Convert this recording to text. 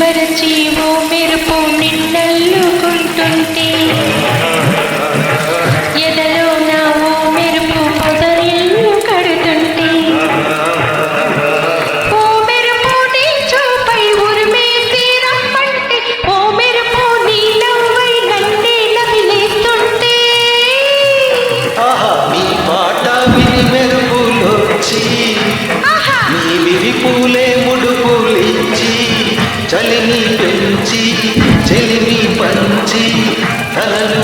మరచి ఓ మెరుపు నిన్నల్లుకుంటుంటే మెరుగులొచ్చి ఆహా నీ విరిపూలే ముడుపులిచ్చి చలిని పెంచి చెలిని పంచి తనను